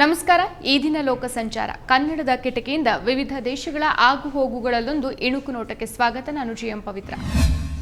ನಮಸ್ಕಾರ. ಈ ದಿನ ಲೋಕ ಸಂಚಾರ ಕನ್ನಡದ ಕಿಟಕಿಯಿಂದ ವಿವಿಧ ದೇಶಗಳ ಆಗು ಹೋಗುಗಳಲ್ಲೊಂದು ಇಣುಕು ನೋಟಕ್ಕೆ ಸ್ವಾಗತ. ನಾನು ಜಿಎಂ ಪವಿತ್ರ.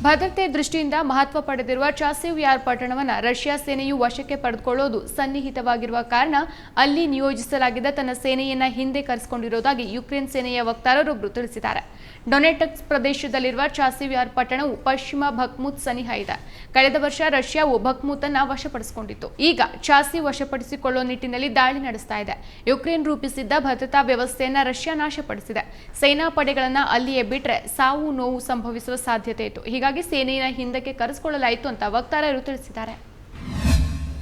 ಭದ್ರತೆ ದೃಷ್ಟಿಯಿಂದ ಮಹತ್ವ ಪಡೆದಿರುವ ಚಾಸಿವ್ ಯಾರ್ ಪಟ್ಟಣವನ್ನು ರಷ್ಯಾ ಸೇನೆಯು ವಶಕ್ಕೆ ಪಡೆದುಕೊಳ್ಳೋದು ಸನ್ನಿಹಿತವಾಗಿರುವ ಕಾರಣ ಅಲ್ಲಿ ನಿಯೋಜಿಸಲಾಗಿದ್ದ ತನ್ನ ಸೇನೆಯನ್ನ ಹಿಂದೆ ಕರೆಸಿಕೊಂಡಿರುವುದಾಗಿ ಯುಕ್ರೇನ್ ಸೇನೆಯ ವಕ್ತಾರರೊಬ್ಬರು ತಿಳಿಸಿದ್ದಾರೆ ಡೊನೆಟಕ್ಸ್ ಪ್ರದೇಶದಲ್ಲಿರುವ ಚಾಸಿವ್ ಯಾರ್ ಪಟ್ಟಣವು ಪಶ್ಚಿಮ ಭಕ್ಮುತ್ ಸನಿಹ ಇದೆ. ಕಳೆದ ವರ್ಷ ರಷ್ಯಾವು ಭಕ್ಮುತ್ ಅನ್ನ ವಶಪಡಿಸಿಕೊಂಡಿತ್ತು. ಈಗ ಚಾಸಿ ವಶಪಡಿಸಿಕೊಳ್ಳುವ ನಿಟ್ಟಿನಲ್ಲಿ ದಾಳಿ ನಡೆಸ್ತಾ ಇದೆ. ಯುಕ್ರೇನ್ ರೂಪಿಸಿದ್ದ ಭದ್ರತಾ ವ್ಯವಸ್ಥೆಯನ್ನ ರಷ್ಯಾ ನಾಶಪಡಿಸಿದೆ. ಸೇನಾ ಪಡೆಗಳನ್ನ ಅಲ್ಲಿಯೇ ಬಿಟ್ರೆ ಸಾವು ನೋವು ಸಂಭವಿಸುವ ಸಾಧ್ಯತೆ ಇತ್ತು. ಸೇನೆಯ ಹಿಂದಕ್ಕೆ ಕರೆಸಿಕೊಳ್ಳಲಾಯಿತು ಅಂತ ವಕ್ತಾರರು ತಿಳಿಸಿದ್ದಾರೆ.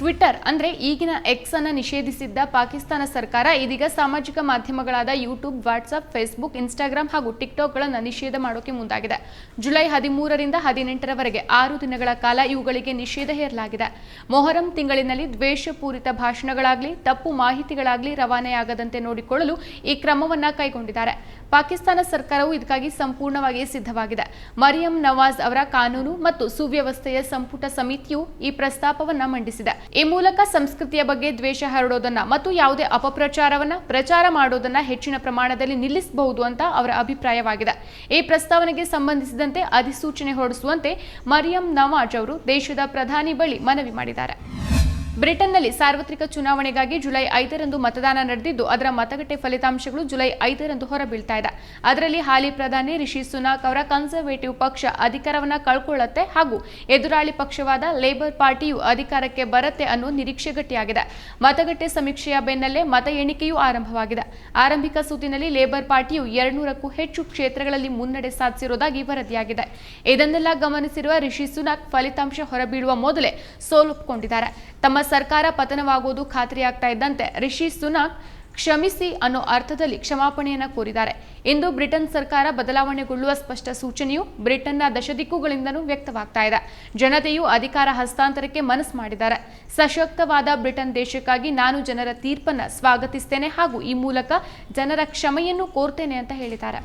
ಟ್ವಿಟರ್ ಅಂದ್ರೆ ಈಗಿನ ಎಕ್ಸ್ ಅನ್ನು ನಿಷೇಧಿಸಿದ್ದ ಪಾಕಿಸ್ತಾನ ಸರ್ಕಾರ, ಇದೀಗ ಸಾಮಾಜಿಕ ಮಾಧ್ಯಮಗಳಾದ ಯೂಟ್ಯೂಬ್ ವಾಟ್ಸ್ಆಪ್ ಫೇಸ್ಬುಕ್ ಇನ್ಸ್ಟಾಗ್ರಾಮ್ ಹಾಗೂ ಟಿಕ್ಟಾಕ್ಗಳನ್ನು ನಿಷೇಧ ಮಾಡೋಕೆ ಮುಂದಾಗಿದೆ. ಜುಲೈ ಹದಿಮೂರರಿಂದ ಹದಿನೆಂಟರವರೆಗೆ ಆರು ದಿನಗಳ ಕಾಲ ಇವುಗಳಿಗೆ ನಿಷೇಧ ಹೇರಲಾಗಿದೆ. ಮೊಹರಂ ತಿಂಗಳಿನಲ್ಲಿ ದ್ವೇಷಪೂರಿತ ಭಾಷಣಗಳಾಗಲಿ, ತಪ್ಪು ಮಾಹಿತಿಗಳಾಗಲಿ ರವಾನೆಯಾಗದಂತೆ ನೋಡಿಕೊಳ್ಳಲು ಈ ಕ್ರಮವನ್ನು ಕೈಗೊಂಡಿದ್ದಾರೆ. ಪಾಕಿಸ್ತಾನ ಸರ್ಕಾರವು ಇದಕ್ಕಾಗಿ ಸಂಪೂರ್ಣವಾಗಿ ಸಿದ್ಧವಾಗಿದೆ. ಮರಿಯಂ ನವಾಜ್ ಅವರ ಕಾನೂನು ಮತ್ತು ಸುವ್ಯವಸ್ಥೆಯ ಸಂಪುಟ ಸಮಿತಿಯು ಈ ಪ್ರಸ್ತಾಪವನ್ನು ಮಂಡಿಸಿದೆ. ಈ ಮೂಲಕ ಸಂಸ್ಕೃತಿಯ ಬಗ್ಗೆ ದ್ವೇಷ ಹರಡೋದನ್ನ ಮತ್ತು ಯಾವುದೇ ಅಪಪ್ರಚಾರವನ್ನ ಪ್ರಚಾರ ಮಾಡೋದನ್ನ ಹೆಚ್ಚಿನ ಪ್ರಮಾಣದಲ್ಲಿ ನಿಲ್ಲಿಸಬಹುದು ಅಂತ ಅವರ ಅಭಿಪ್ರಾಯವಾಗಿದೆ. ಈ ಪ್ರಸ್ತಾವನೆಗೆ ಸಂಬಂಧಿಸಿದಂತೆ ಅಧಿಸೂಚನೆ ಹೊರಡಿಸುವಂತೆ ಮರಿಯಂ ನವಾಜ್ ಅವರು ದೇಶದ ಪ್ರಧಾನಿ ಬಳಿ ಮನವಿ ಮಾಡಿದ್ದಾರೆ. ಬ್ರಿಟನ್ನಲ್ಲಿ ಸಾರ್ವತ್ರಿಕ ಚುನಾವಣೆಗಾಗಿ ಜುಲೈ ಐದರಂದು ಮತದಾನ ನಡೆದಿದ್ದು, ಅದರ ಮತಗಟ್ಟೆ ಫಲಿತಾಂಶಗಳು ಜುಲೈ ಐದರಂದು ಹೊರಬೀಳ್ತಾ ಇದೆ. ಅದರಲ್ಲಿ ಹಾಲಿ ಪ್ರಧಾನಿ ರಿಷಿ ಸುನಾಕ್ ಅವರ ಕನ್ಸರ್ವೇಟಿವ್ ಪಕ್ಷ ಅಧಿಕಾರವನ್ನ ಕಳ್ಕೊಳ್ಳುತ್ತೆ ಹಾಗೂ ಎದುರಾಳಿ ಪಕ್ಷವಾದ ಲೇಬರ್ ಪಾರ್ಟಿಯು ಅಧಿಕಾರಕ್ಕೆ ಬರುತ್ತೆ ಅನ್ನೋ ನಿರೀಕ್ಷೆ ಗಟ್ಟಿಯಾಗಿದೆ. ಮತಗಟ್ಟೆ ಸಮೀಕ್ಷೆಯ ಬೆನ್ನಲ್ಲೇ ಮತ ಎಣಿಕೆಯೂ ಆರಂಭವಾಗಿದೆ. ಆರಂಭಿಕ ಸುತ್ತಿನಲ್ಲಿ ಲೇಬರ್ ಪಾರ್ಟಿಯು ಎರಡ್ನೂರಕ್ಕೂ ಹೆಚ್ಚು ಕ್ಷೇತ್ರಗಳಲ್ಲಿ ಮುನ್ನಡೆ ಸಾಧಿಸಿರುವುದಾಗಿ ವರದಿಯಾಗಿದೆ. ಇದನ್ನೆಲ್ಲ ಗಮನಿಸಿರುವ ರಿಷಿ ಸುನಾಕ್ ಫಲಿತಾಂಶ ಹೊರಬೀಳುವ ಮೊದಲೇ ಸೋಲೊಪ್ಪಿಕೊಂಡಿದ್ದಾರೆ ತಮ್ಮ ಸರ್ಕಾರ ಪತನವಾಗುವುದು ಖಾತ್ರಿಯಾಗ್ತಾ ಇದ್ದಂತೆ ರಿಷಿ ಸುನಾಕ್ ಕ್ಷಮಿಸಿ ಅನ್ನೋ ಅರ್ಥದಲ್ಲಿ ಕ್ಷಮಾಪಣೆಯನ್ನು ಕೋರಿದ್ದಾರೆ. ಇಂದು ಬ್ರಿಟನ್ ಸರ್ಕಾರ ಬದಲಾವಣೆಗೊಳ್ಳುವ ಸ್ಪಷ್ಟ ಸೂಚನೆಯು ಬ್ರಿಟನ್ನ ದಶದಿಕ್ಕುಗಳಿಂದಲೂ ವ್ಯಕ್ತವಾಗ್ತಾ ಇದೆ. ಜನತೆಯು ಅಧಿಕಾರ ಹಸ್ತಾಂತರಕ್ಕೆ ಮನಸ್ಸು ಮಾಡಿದ್ದಾರೆ. ಸಶಕ್ತವಾದ ಬ್ರಿಟನ್ ದೇಶಕ್ಕಾಗಿ ನಾನು ಜನರ ತೀರ್ಪನ್ನು ಸ್ವಾಗತಿಸ್ತೇನೆ ಹಾಗೂ ಈ ಮೂಲಕ ಜನರ ಕ್ಷಮೆಯನ್ನು ಕೋರ್ತೇನೆ ಅಂತ ಹೇಳಿದ್ದಾರೆ.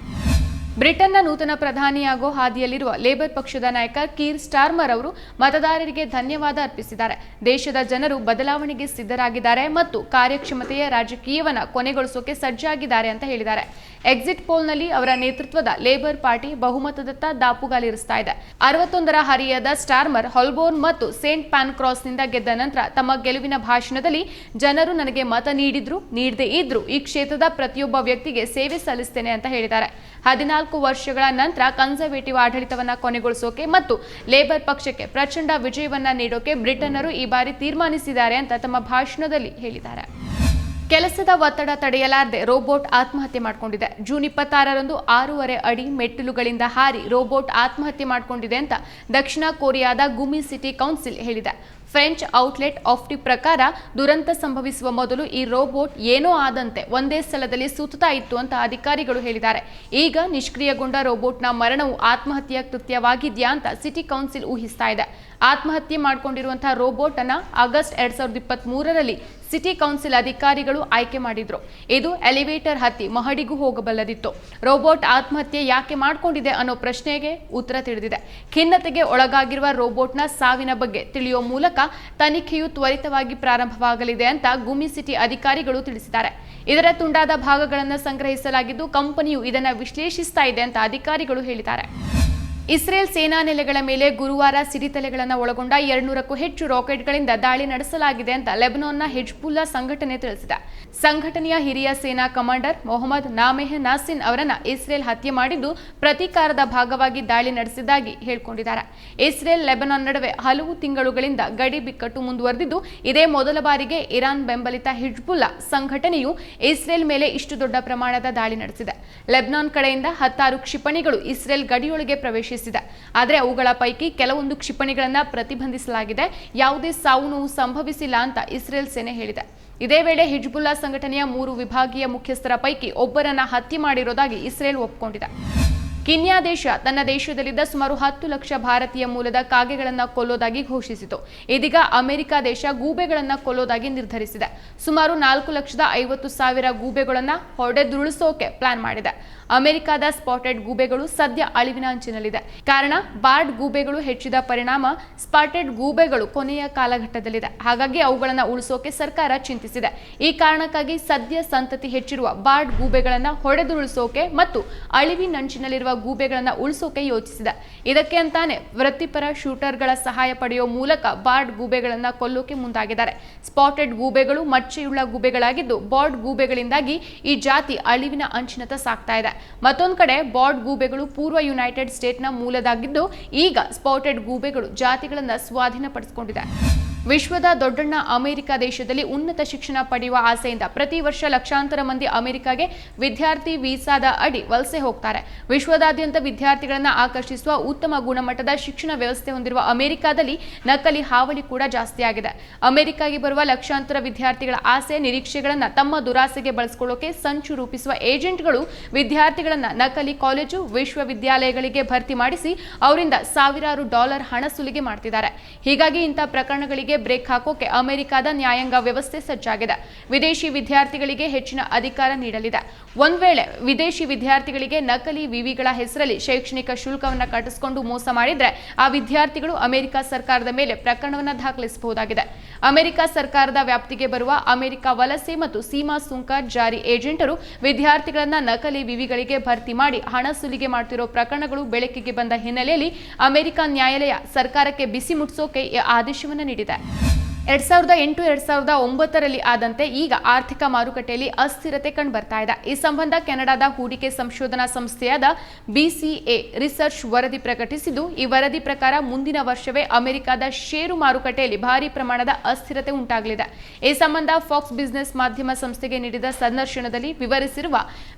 ಬ್ರಿಟನ್ನ ನೂತನ ಪ್ರಧಾನಿಯಾಗೋ ಹಾದಿಯಲ್ಲಿರುವ ಲೇಬರ್ ಪಕ್ಷದ ನಾಯಕ ಕೀರ್ ಸ್ಟಾರ್ಮರ್ ಅವರು ಮತದಾರರಿಗೆ ಧನ್ಯವಾದ ಅರ್ಪಿಸಿದ್ದಾರೆ. ದೇಶದ ಜನರು ಬದಲಾವಣೆಗೆ ಸಿದ್ಧರಾಗಿದ್ದಾರೆ ಮತ್ತು ಕಾರ್ಯಕ್ಷಮತೆಯ ರಾಜಕೀಯವನ್ನ ಕೊನೆಗೊಳಿಸೋಕೆ ಸಜ್ಜಾಗಿದ್ದಾರೆ ಅಂತ ಹೇಳಿದ್ದಾರೆ. ಎಕ್ಸಿಟ್ ಪೋಲ್ನಲ್ಲಿ ಅವರ ನೇತೃತ್ವದ ಲೇಬರ್ ಪಾರ್ಟಿ ಬಹುಮತದತ್ತ ದಾಪುಗಾಲಿರಿಸ್ತಾ ಇದೆ. ಅರವತ್ತೊಂದರ ಹರಿಯದ ಸ್ಟಾರ್ಮರ್ ಹೊಲ್ಬೋರ್ನ್ ಮತ್ತು ಸೇಂಟ್ ಪ್ಯಾನ್ಕ್ರಾಸ್ನಿಂದ ಗೆದ್ದ ನಂತರ ತಮ್ಮ ಗೆಲುವಿನ ಭಾಷಣದಲ್ಲಿ ಜನರು ನನಗೆ ಮತ ನೀಡಿದ್ರು, ನೀಡದೇ ಇದ್ರು, ಈ ಕ್ಷೇತ್ರದ ಪ್ರತಿಯೊಬ್ಬ ವ್ಯಕ್ತಿಗೆ ಸೇವೆ ಸಲ್ಲಿಸ್ತೇನೆ ಅಂತ ಹೇಳಿದ್ದಾರೆ. ಹದಿನಾಲ್ಕು ವರ್ಷಗಳ ನಂತರ ಕನ್ಸರ್ವೇಟಿವ್ ಆಡಳಿತವನ್ನ ಕೊನೆಗೊಳಿಸೋಕೆ ಮತ್ತು ಲೇಬರ್ ಪಕ್ಷಕ್ಕೆ ಪ್ರಚಂಡ ವಿಜಯವನ್ನ ನೀಡೋಕೆ ಬ್ರಿಟನ್ನರು ಈ ಬಾರಿ ತೀರ್ಮಾನಿಸಿದ್ದಾರೆ ಅಂತ ತಮ್ಮ ಭಾಷಣದಲ್ಲಿ ಹೇಳಿದ್ದಾರೆ. ಕೆಲಸದ ಒತ್ತಡ ತಡೆಯಲಾರದೆ ರೋಬೋಟ್ ಆತ್ಮಹತ್ಯೆ ಮಾಡಿಕೊಂಡಿದೆ. ಜೂನ್ ಇಪ್ಪತ್ತಾರರಂದು ಆರೂವರೆ ಅಡಿ ಮೆಟ್ಟಿಲುಗಳಿಂದ ಹಾರಿ ರೋಬೋಟ್ ಆತ್ಮಹತ್ಯೆ ಮಾಡಿಕೊಂಡಿದೆ ಅಂತ ದಕ್ಷಿಣ ಕೊರಿಯಾದ ಗುಮಿ ಸಿಟಿ ಕೌನ್ಸಿಲ್ ಹೇಳಿದೆ. ಫ್ರೆಂಚ್ ಔಟ್ಲೆಟ್ ಆಫ್ಟಿ ಪ್ರಕಾರ ದುರಂತ ಸಂಭವಿಸುವ ಮೊದಲು ಈ ರೋಬೋಟ್ ಏನೋ ಆದಂತೆ ಒಂದೇ ಸ್ಥಳದಲ್ಲಿ ಸುತ್ತಾ ಇತ್ತು ಅಂತ ಅಧಿಕಾರಿಗಳು ಹೇಳಿದ್ದಾರೆ. ಈಗ ನಿಷ್ಕ್ರಿಯಗೊಂಡ ರೋಬೋಟ್ನ ಮರಣವು ಆತ್ಮಹತ್ಯೆಯ ಕೃತ್ಯವಾಗಿದೆಯಾ ಅಂತ ಸಿಟಿ ಕೌನ್ಸಿಲ್ ಊಹಿಸ್ತಾ ಇದೆ. ಆತ್ಮಹತ್ಯೆ ಮಾಡಿಕೊಂಡಿರುವಂತಹ ರೋಬೋಟ್ ಅನ್ನ ಆಗಸ್ಟ್ ಎರಡ್ ಸಾವಿರದ ಇಪ್ಪತ್ತ್ ಮೂರರಲ್ಲಿ ಸಿಟಿ ಕೌನ್ಸಿಲ್ ಅಧಿಕಾರಿಗಳು ಆಯ್ಕೆ ಮಾಡಿದ್ರು. ಇದು ಎಲಿವೇಟರ್ ಹತ್ತಿ ಮಹಡಿಗೂ ಹೋಗಬಲ್ಲದಿತ್ತು. ರೋಬೋಟ್ ಆತ್ಮಹತ್ಯೆ ಯಾಕೆ ಮಾಡಿಕೊಂಡಿದೆ ಅನ್ನೋ ಪ್ರಶ್ನೆಗೆ ಉತ್ತರ ತಿಳಿದಿದೆ. ಖಿನ್ನತೆಗೆ ಒಳಗಾಗಿರುವ ರೋಬೋಟ್ನ ಸಾವಿನ ಬಗ್ಗೆ ತಿಳಿಯುವ ಮೂಲಕ ತನಿಖೆಯು ತ್ವರಿತವಾಗಿ ಪ್ರಾರಂಭವಾಗಲಿದೆ ಅಂತ ಗುಮಿ ಸಿಟಿ ಅಧಿಕಾರಿಗಳು ತಿಳಿಸಿದ್ದಾರೆ. ಇದರ ತುಂಡಾದ ಭಾಗಗಳನ್ನು ಸಂಗ್ರಹಿಸಲಾಗಿದ್ದು, ಕಂಪನಿಯು ಇದನ್ನು ವಿಶ್ಲೇಷಿಸ್ತಾ ಇದೆ ಅಂತ ಅಧಿಕಾರಿಗಳು ಹೇಳಿದ್ದಾರೆ. ಇಸ್ರೇಲ್ ಸೇನಾ ನೆಲೆಗಳ ಮೇಲೆ ಗುರುವಾರ ಸಿಡಿತಲೆಗಳನ್ನು ಒಳಗೊಂಡ ಎರಡ್ನೂರಕ್ಕೂ ಹೆಚ್ಚು ರಾಕೆಟ್ಗಳಿಂದ ದಾಳಿ ನಡೆಸಲಾಗಿದೆ ಅಂತ ಲೆಬನಾನ್ನ ಹಿಜ್ಬುಲ್ಲಾ ಸಂಘಟನೆ ತಿಳಿಸಿದೆ. ಸಂಘಟನೆಯ ಹಿರಿಯ ಸೇನಾ ಕಮಾಂಡರ್ ಮೊಹಮ್ಮದ್ ನಾಮೆಹ್ ನಾಸಿನ್ ಅವರನ್ನ ಇಸ್ರೇಲ್ ಹತ್ಯೆ ಮಾಡಿದ್ದು ಪ್ರತೀಕಾರದ ಭಾಗವಾಗಿ ದಾಳಿ ನಡೆಸಿದ್ದಾಗಿ ಹೇಳಿಕೊಂಡಿದ್ದಾರೆ. ಇಸ್ರೇಲ್ ಲೆಬನಾನ್ ನಡುವೆ ಹಲವು ತಿಂಗಳುಗಳಿಂದ ಗಡಿ ಬಿಕ್ಕಟ್ಟು ಮುಂದುವರೆದಿದ್ದು, ಇದೇ ಮೊದಲ ಬಾರಿಗೆ ಇರಾನ್ ಬೆಂಬಲಿತ ಹಿಜ್ಬುಲ್ಲಾ ಸಂಘಟನೆಯು ಇಸ್ರೇಲ್ ಮೇಲೆ ಇಷ್ಟು ದೊಡ್ಡ ಪ್ರಮಾಣದ ದಾಳಿ ನಡೆಸಿದೆ. ಲೆಬನಾನ್ ಕಡೆಯಿಂದ ಹತ್ತಾರು ಕ್ಷಿಪಣಿಗಳು ಇಸ್ರೇಲ್ ಗಡಿಯೊಳಗೆ ಪ್ರವೇಶಿಸಿದೆ ಆದರೆ ಅವುಗಳ ಪೈಕಿ ಕೆಲವೊಂದು ಕ್ಷಿಪಣಿಗಳನ್ನ ಪ್ರತಿಬಂಧಿಸಲಾಗಿದೆ. ಯಾವುದೇ ಸಾವು ನೋವು ಸಂಭವಿಸಿಲ್ಲ ಅಂತ ಇಸ್ರೇಲ್ ಸೇನೆ ಹೇಳಿದೆ. ಇದೇ ವೇಳೆ ಹಿಜ್ಬುಲ್ಲಾ ಸಂಘಟನೆಯ ಮೂರು ವಿಭಾಗೀಯ ಮುಖ್ಯಸ್ಥರ ಪೈಕಿ ಒಬ್ಬರನ್ನ ಹತ್ಯೆ ಮಾಡಿರೋದಾಗಿ ಇಸ್ರೇಲ್ ಒಪ್ಪಿಕೊಂಡಿದೆ ಕಿನ್ಯಾ ದೇಶ ತನ್ನ ದೇಶದಲ್ಲಿದ್ದ ಸುಮಾರು ಹತ್ತು ಲಕ್ಷ ಭಾರತೀಯ ಮೂಲದ ಕಾಗೆಗಳನ್ನು ಕೊಲ್ಲೋದಾಗಿ ಘೋಷಿಸಿತು. ಇದೀಗ ಅಮೆರಿಕ ದೇಶ ಗೂಬೆಗಳನ್ನು ಕೊಲ್ಲೋದಾಗಿ ನಿರ್ಧರಿಸಿದೆ. ಸುಮಾರು ನಾಲ್ಕು ಲಕ್ಷದ ಐವತ್ತು ಸಾವಿರ ಗೂಬೆಗಳನ್ನು ಹೊಡೆದುರುಳಿಸೋಕೆ ಪ್ಲಾನ್ ಮಾಡಿದೆ. ಅಮೆರಿಕದ ಸ್ಪಾಟೆಡ್ ಗೂಬೆಗಳು ಸದ್ಯ ಅಳಿವಿನ ಅಂಚಿನಲ್ಲಿದೆ. ಕಾರಣ, ಬಾರ್ಡ್ ಗೂಬೆಗಳು ಹೆಚ್ಚಿದ ಪರಿಣಾಮ ಸ್ಪಾಟೆಡ್ ಗೂಬೆಗಳು ಕೊನೆಯ ಕಾಲಘಟ್ಟದಲ್ಲಿದೆ. ಹಾಗಾಗಿ ಅವುಗಳನ್ನು ಉಳಿಸೋಕೆ ಸರ್ಕಾರ ಚಿಂತಿಸಿದೆ. ಈ ಕಾರಣಕ್ಕಾಗಿ ಸದ್ಯ ಸಂತತಿ ಹೆಚ್ಚಿರುವ ಬಾರ್ಡ್ ಗೂಬೆಗಳನ್ನು ಹೊಡೆದುರುಳಿಸೋಕೆ ಮತ್ತು ಅಳಿವಿನಂಚಿನಲ್ಲಿರುವ ಗೂಬೆಗಳನ್ನು ಉಳಿಸೋಕೆ ಯೋಚಿಸಿದೆ. ಇದಕ್ಕೆ ಅಂತಾನೆ ವೃತ್ತಿಪರ ಶೂಟರ್ಗಳ ಸಹಾಯ ಪಡೆಯುವ ಮೂಲಕ ಬಾರ್ಡ್ ಗೂಬೆಗಳನ್ನು ಕೊಲ್ಲೋಕೆ ಮುಂದಾಗಿದ್ದಾರೆ. ಸ್ಪಾಟೆಡ್ ಗೂಬೆಗಳು ಮಚ್ಚೆಯುಳ್ಳ ಗೂಬೆಗಳಾಗಿದ್ದು ಬಾರ್ಡ್ ಗೂಬೆಗಳಿಂದಾಗಿ ಈ ಜಾತಿ ಅಳಿವಿನ ಅಂಚಿನತ್ತ ಸಾಗ್ತಾ ಇದೆ. ಮತ್ತೊಂದು ಕಡೆ ಬಾರ್ಡ್ ಗೂಬೆಗಳು ಪೂರ್ವ ಯುನೈಟೆಡ್ ಸ್ಟೇಟ್ನ ಮೂಲದಾಗಿದ್ದು, ಈಗ ಸ್ಪಾಟೆಡ್ ಗೂಬೆಗಳು ಜಾತಿಗಳನ್ನು ಸ್ವಾಧೀನಪಡಿಸಿಕೊಂಡಿದೆ. ವಿಶ್ವದ ದೊಡ್ಡಣ್ಣ ಅಮೆರಿಕ ದೇಶದಲ್ಲಿ ಉನ್ನತ ಶಿಕ್ಷಣ ಪಡೆಯುವ ಆಸೆಯಿಂದ ಪ್ರತಿ ವರ್ಷ ಲಕ್ಷಾಂತರ ಮಂದಿ ಅಮೆರಿಕಾಗೆ ವಿದ್ಯಾರ್ಥಿ ವೀಸಾದ ಅಡಿ ವಲಸೆ ಹೋಗ್ತಾರೆ. ವಿಶ್ವದಾದ್ಯಂತ ವಿದ್ಯಾರ್ಥಿಗಳನ್ನು ಆಕರ್ಷಿಸುವ ಉತ್ತಮ ಗುಣಮಟ್ಟದ ಶಿಕ್ಷಣ ವ್ಯವಸ್ಥೆ ಹೊಂದಿರುವ ಅಮೆರಿಕಾದಲ್ಲಿ ನಕಲಿ ಹಾವಳಿ ಕೂಡ ಜಾಸ್ತಿಯಾಗಿದೆ ಅಮೆರಿಕಾಗೆ ಬರುವ ಲಕ್ಷಾಂತರ ವಿದ್ಯಾರ್ಥಿಗಳ ಆಸೆ, ನಿರೀಕ್ಷೆಗಳನ್ನು ತಮ್ಮ ದುರಾಸೆಗೆ ಬಳಸಿಕೊಳ್ಳೋಕೆ ಸಂಚು ರೂಪಿಸುವ ಏಜೆಂಟ್ಗಳು ವಿದ್ಯಾರ್ಥಿಗಳನ್ನು ನಕಲಿ ಕಾಲೇಜು, ವಿಶ್ವವಿದ್ಯಾಲಯಗಳಿಗೆ ಭರ್ತಿ ಮಾಡಿಸಿ ಅವರಿಂದ ಸಾವಿರಾರು ಡಾಲರ್ ಹಣ ಸುಲಿಗೆ ಮಾಡ್ತಿದ್ದಾರೆ. ಹೀಗಾಗಿ ಇಂಥ ಪ್ರಕರಣಗಳಿಗೆ ಬ್ರೇಕ್ ಹಾಕೋಕೆ ಅಮೆರಿಕದ ನ್ಯಾಯಾಂಗ ವ್ಯವಸ್ಥೆ ಸಜ್ಜಾಗಿದೆ. ವಿದೇಶಿ ವಿದ್ಯಾರ್ಥಿಗಳಿಗೆ ಹೆಚ್ಚಿನ ಅಧಿಕಾರ ನೀಡಲಿದೆ. ಒಂದ್ ವೇಳೆ ವಿದೇಶಿ ವಿದ್ಯಾರ್ಥಿಗಳಿಗೆ ನಕಲಿ ವಿವಿಗಳ ಹೆಸರಲ್ಲಿ ಶೈಕ್ಷಣಿಕ ಶುಲ್ಕವನ್ನು ಕಟ್ಟಿಸಿಕೊಂಡು ಮೋಸ ಮಾಡಿದ್ರೆ ಆ ವಿದ್ಯಾರ್ಥಿಗಳು ಅಮೆರಿಕ ಸರ್ಕಾರದ ಮೇಲೆ ಪ್ರಕರಣವನ್ನು ದಾಖಲಿಸಬಹುದಾಗಿದೆ. ಅಮೆರಿಕ ಸರ್ಕಾರದ ವ್ಯಾಪ್ತಿಗೆ ಬರುವ ಅಮೆರಿಕ ವಲಸೆ ಮತ್ತು ಸೀಮಾ ಸುಂಕ ಜಾರಿ ಏಜೆಂಟರು ವಿದ್ಯಾರ್ಥಿಗಳನ್ನ ನಕಲಿ ವಿವಿಗಳಿಗೆ ಭರ್ತಿ ಮಾಡಿ ಹಣ ಸುಲಿಗೆ ಮಾಡ್ತಿರೋ ಪ್ರಕರಣಗಳು ಬೆಳಕಿಗೆ ಬಂದ ಹಿನ್ನೆಲೆಯಲ್ಲಿ ಅಮೆರಿಕ ನ್ಯಾಯಾಲಯ ಸರ್ಕಾರಕ್ಕೆ ಬಿಸಿ ಮುಟ್ಟಿಸೋಕೆ ಆದೇಶವನ್ನು ನೀಡಿದೆ. ಎರಡ್ ಸಾವಿರದ ಎಂಟು ಎರಡ್ ಸಾವಿರದ ಒಂಬತ್ತರಲ್ಲಿ ಆದಂತೆ ಈಗ ಆರ್ಥಿಕ ಮಾರುಕಟ್ಟೆಯಲ್ಲಿ ಅಸ್ಥಿರತೆ ಕಂಡು ಬರ್ತಾ ಇದೆ. ಈ ಸಂಬಂಧ ಕೆನಡಾದ ಹೂಡಿಕೆ ಸಂಶೋಧನಾ ಸಂಸ್ಥೆಯಾದ ಬಿಸಿಎ ರಿಸರ್ಚ್ ವರದಿ ಪ್ರಕಟಿಸಿದ್ದು, ಈ ವರದಿ ಪ್ರಕಾರ ಮುಂದಿನ ವರ್ಷವೇ ಅಮೆರಿಕದ ಷೇರು ಮಾರುಕಟ್ಟೆಯಲ್ಲಿ ಭಾರಿ ಪ್ರಮಾಣದ ಅಸ್ಥಿರತೆ ಉಂಟಾಗಲಿದೆ. ಈ ಸಂಬಂಧ ಫಾಕ್ಸ್ ಬಿಸಿನೆಸ್ ಮಾಧ್ಯಮ ಸಂಸ್ಥೆಗೆ ನೀಡಿದ ಸಂದರ್ಶನದಲ್ಲಿ ವಿವರಿಸಿರುವ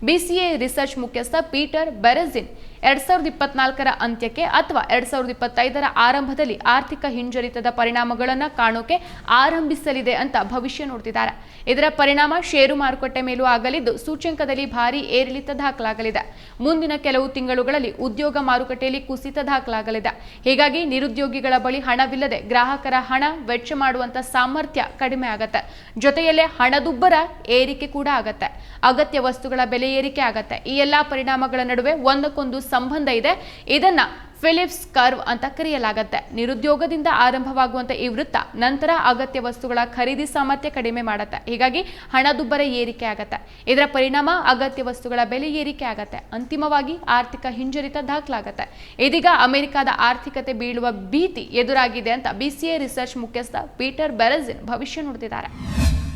ಬಿಸಿಎ ರಿಸರ್ಚ್ ಮುಖ್ಯಸ್ಥ ಪೀಟರ್ ಬೆರೆಜಿನ್ ಎರಡ್ ಸಾವಿರದ ಇಪ್ಪತ್ನಾಲ್ಕರ ಅಂತ್ಯಕ್ಕೆ ಅಥವಾ ಎರಡ್ ಸಾವಿರದ ಇಪ್ಪತ್ತೈದರ ಆರಂಭದಲ್ಲಿ ಆರ್ಥಿಕ ಹಿಂಜರಿತದ ಪರಿಣಾಮಗಳನ್ನು ಕಾಣೋಕೆ ಆರಂಭಿಸಲಿದೆ ಅಂತ ಭವಿಷ್ಯ ನೋಡ್ತಿದ್ದಾರೆ. ಇದರ ಪರಿಣಾಮ ಷೇರು ಮಾರುಕಟ್ಟೆ ಮೇಲೂ ಆಗಲಿದ್ದು ಸೂಚ್ಯಂಕದಲ್ಲಿ ಭಾರಿ ಏರಿಳಿತ ದಾಖಲಾಗಲಿದೆ. ಮುಂದಿನ ಕೆಲವು ತಿಂಗಳುಗಳಲ್ಲಿ ಉದ್ಯೋಗ ಮಾರುಕಟ್ಟೆಯಲ್ಲಿ ಕುಸಿತ ದಾಖಲಾಗಲಿದೆ. ಹೀಗಾಗಿ ನಿರುದ್ಯೋಗಿಗಳ ಬಳಿ ಹಣವಿಲ್ಲದೆ ಗ್ರಾಹಕರ ಹಣ ವೆಚ್ಚ ಮಾಡುವಂತ ಸಾಮರ್ಥ್ಯ ಕಡಿಮೆ ಆಗತ್ತೆ. ಜೊತೆಯಲ್ಲೇ ಹಣದುಬ್ಬರ ಏರಿಕೆ ಕೂಡ ಆಗತ್ತೆ. ಅಗತ್ಯ ವಸ್ತುಗಳ ಬೆಲೆ ಏರಿಕೆ ಆಗತ್ತೆ. ಈ ಎಲ್ಲ ಪರಿಣಾಮಗಳ ನಡುವೆ ಒಂದಕ್ಕೊಂದು ಸಂಬಂಧ ಇದೆ. ಇದನ್ನ ಫಿಲಿಪ್ಸ್ ಕರ್ವ್ ಅಂತ ಕರೆಯಲಾಗತ್ತೆ. ನಿರುದ್ಯೋಗದಿಂದ ಆರಂಭವಾಗುವಂತ ಈ ವೃತ್ತ ನಂತರ ಅಗತ್ಯ ವಸ್ತುಗಳ ಖರೀದಿ ಸಾಮರ್ಥ್ಯ ಕಡಿಮೆ ಮಾಡತ್ತೆ. ಹೀಗಾಗಿ ಹಣದುಬ್ಬರ ಏರಿಕೆ ಆಗತ್ತೆ. ಇದರ ಪರಿಣಾಮ ಅಗತ್ಯ ವಸ್ತುಗಳ ಬೆಲೆ ಏರಿಕೆ ಆಗತ್ತೆ. ಅಂತಿಮವಾಗಿ ಆರ್ಥಿಕ ಹಿಂಜರಿತ ದಾಖಲಾಗತ್ತೆ. ಇದೀಗ ಅಮೆರಿಕದ ಆರ್ಥಿಕತೆ ಬೀಳುವ ಭೀತಿ ಎದುರಾಗಿದೆ ಅಂತ ಬಿಸಿಎ ರಿಸರ್ಚ್ ಮುಖ್ಯಸ್ಥ ಪೀಟರ್ ಬೆರಜಿನ್ ಭವಿಷ್ಯ ನುಡಿದಿದ್ದಾರೆ.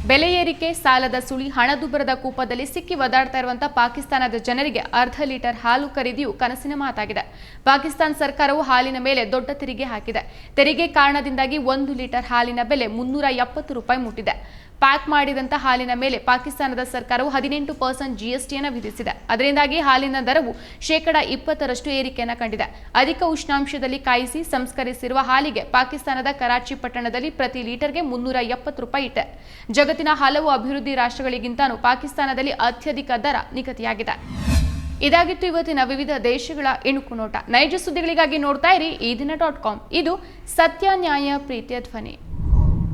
ಬೆಲೆ ಏರಿಕೆ, ಸಾಲದ ಸುಳಿ, ಹಣದುಬ್ಬರದ ಕೂಪದಲ್ಲಿ ಸಿಕ್ಕಿ ಒದಾಡ್ತಾ ಇರುವಂತಹ ಪಾಕಿಸ್ತಾನದ ಜನರಿಗೆ ಅರ್ಧ ಲೀಟರ್ ಹಾಲು ಖರೀದಿಯು ಕನಸಿನ ಮಾತಾಗಿದೆ. ಪಾಕಿಸ್ತಾನ ಸರ್ಕಾರವು ಹಾಲಿನ ಮೇಲೆ ದೊಡ್ಡ ತೆರಿಗೆ ಹಾಕಿದೆ. ತೆರಿಗೆ ಕಾರಣದಿಂದಾಗಿ ಒಂದು ಲೀಟರ್ ಹಾಲಿನ ಬೆಲೆ ಮುನ್ನೂರ ಎಪ್ಪತ್ತು ರೂಪಾಯಿ ಮುಟ್ಟಿದೆ. ಪ್ಯಾಕ್ ಮಾಡಿದಂತ ಹಾಲಿನ ಮೇಲೆ ಪಾಕಿಸ್ತಾನದ ಸರ್ಕಾರವು ಹದಿನೆಂಟು ಪರ್ಸೆಂಟ್ ಜಿಎಸ್ಟಿಯನ್ನು ವಿಧಿಸಿದೆ. ಅದರಿಂದಾಗಿ ಹಾಲಿನ ದರವು ಶೇಕಡಾ ಇಪ್ಪತ್ತರಷ್ಟು ಏರಿಕೆಯನ್ನು ಕಂಡಿದೆ. ಅಧಿಕ ಉಷ್ಣಾಂಶದಲ್ಲಿ ಕಾಯಿಸಿ ಸಂಸ್ಕರಿಸಿರುವ ಹಾಲಿಗೆ ಪಾಕಿಸ್ತಾನದ ಕರಾಚಿ ಪಟ್ಟಣದಲ್ಲಿ ಪ್ರತಿ ಲೀಟರ್ಗೆ ಮುನ್ನೂರ ಎಪ್ಪತ್ತು ರೂಪಾಯಿ ಇಟ್ಟೆ. ಜಗತ್ತಿನ ಹಲವು ಅಭಿವೃದ್ಧಿ ರಾಷ್ಟ್ರಗಳಿಗಿಂತಾನೂ ಪಾಕಿಸ್ತಾನದಲ್ಲಿ ಅತ್ಯಧಿಕ ದರ ನಿಗದಿಯಾಗಿದೆ. ಇದಾಗಿತ್ತು ಇವತ್ತಿನ ವಿವಿಧ ದೇಶಗಳ ಇಣುಕು ನೋಟ. ನೈಜ ಸುದ್ದಿಗಳಿಗಾಗಿ ನೋಡ್ತಾ ಇರಿ ಈ ಡಾಟ್ ಕಾಮ್. ಇದು ಸತ್ಯ ನ್ಯಾಯ ಪ್ರೀತಿಯ ಧ್ವನಿ.